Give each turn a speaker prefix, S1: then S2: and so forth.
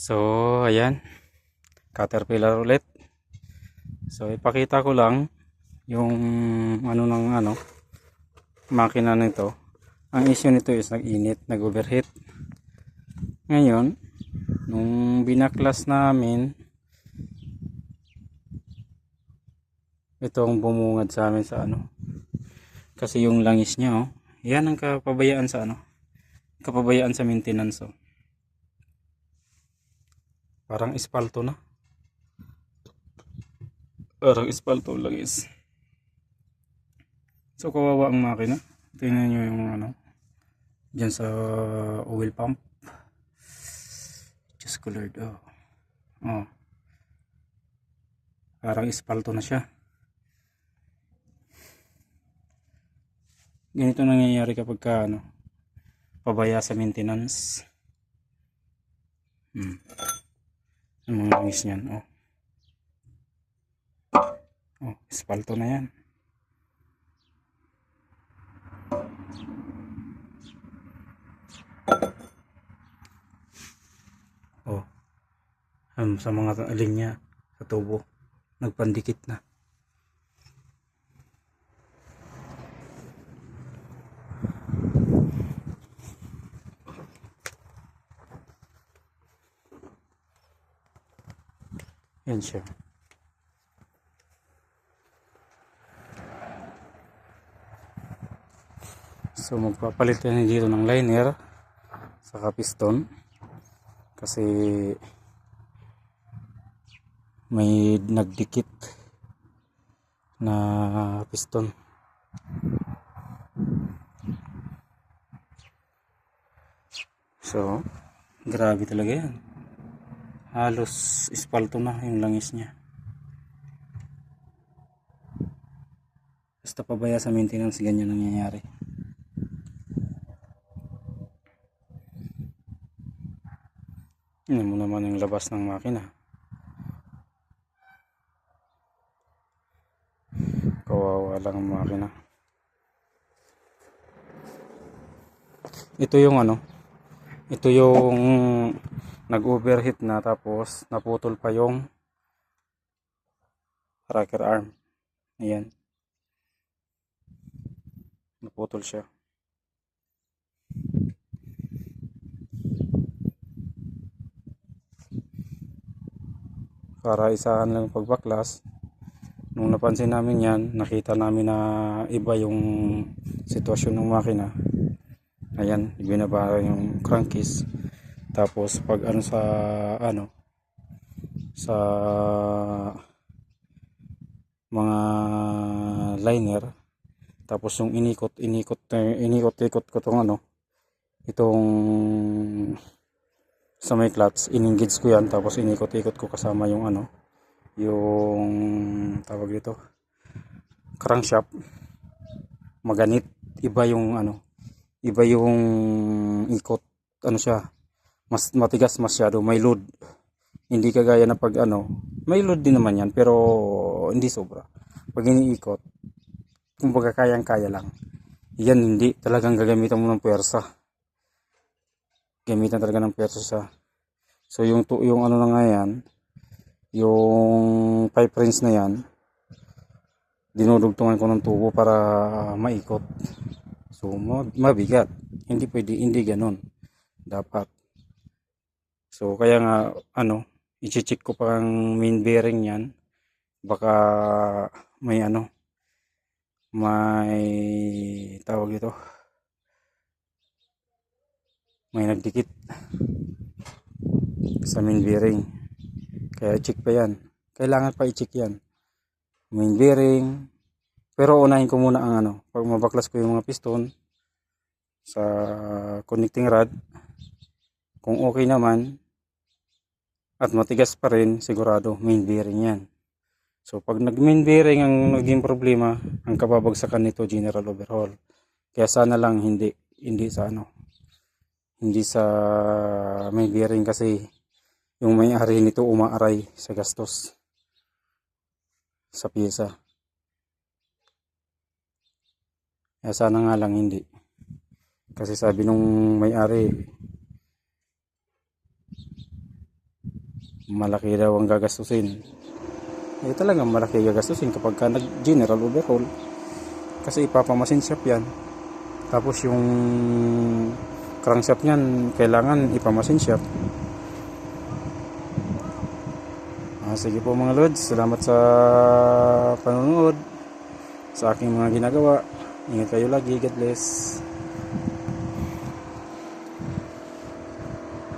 S1: So, ayan. Caterpillar ulit. So, ipakita ko lang yung ano ng ano makina nito. Ang issue nito is nag-init, nag-overheat. Ngayon, nung binaklas namin itong bumungad sa amin sa ano kasi yung langis niya oh yan ang kapabayaan sa ano kapabayaan sa maintenance oh Parang espalto na. Parang espalto lang is. So kawawa ang makina. Tingnan nyo yung ano. Diyan sa oil pump. Just colored. Oh. oh. Parang espalto na siya. Ganito nangyayari kapag ka, ano, pabaya sa maintenance. Hmm. Langis niyan, oh. Oh, espalto na yan. Oh. Um, sa mga linya sa tubo, nagpandikit na. Yan siya. So magpapalit yan dito ng liner sa piston kasi may nagdikit na piston. So, grabe talaga yan halos espalto na yung langis niya. Basta pabaya sa maintenance ganyan nangyayari. Yun mo naman yung labas ng makina. Kawawa lang ang makina. Ito yung ano ito yung nag-overheat na tapos naputol pa yung rocker arm. Ayan. Naputol siya. Para isahan lang pagbaklas. Nung napansin namin yan, nakita namin na iba yung sitwasyon ng makina. Ayan, ibinaba yung crankcase tapos pag ano sa ano sa mga liner tapos yung inikot inikot inikot ikot ko tong ano itong sa may clutch inengage ko yan tapos inikot ikot ko kasama yung ano yung tawag dito crankshaft. Maganit iba yung ano iba yung ikot ano siya mas matigas masyado, may load. Hindi kagaya na pag ano, may load din naman yan, pero hindi sobra. Pag iniikot, kumbaga kayang-kaya lang. Yan hindi, talagang gagamitan mo ng pwersa. Gamitan talaga ng pwersa sa So yung yung ano na nga yan, yung pipe rings na yan, dinudugtungan ko ng tubo para maikot. So mabigat. Hindi pwede, hindi ganun. Dapat So kaya nga ano, i-check ko pa ang main bearing niyan. Baka may ano may tawag ito. May nagdikit sa main bearing. Kaya check pa yan. Kailangan pa i-check yan. Main bearing. Pero unahin ko muna ang ano. Pag mabaklas ko yung mga piston sa connecting rod. Kung okay naman, at matigas pa rin, sigurado main bearing yan. So pag nag main bearing ang naging problema, ang kababagsakan nito general overhaul. Kaya sana lang hindi hindi sa ano hindi sa main bearing kasi yung may-ari nito umaaray sa gastos sa pyesa. Kaya sana nga lang hindi. Kasi sabi nung may-ari malaki daw ang gagastusin. Eh talaga malaki gagastusin kapag ka nag-general overhaul. Kasi ipapamasin shop yan. Tapos yung crankshaft niyan, kailangan ipamasin shop. Ah, sige po mga Lods, salamat sa panonood sa aking mga ginagawa. Ingat kayo lagi, God bless.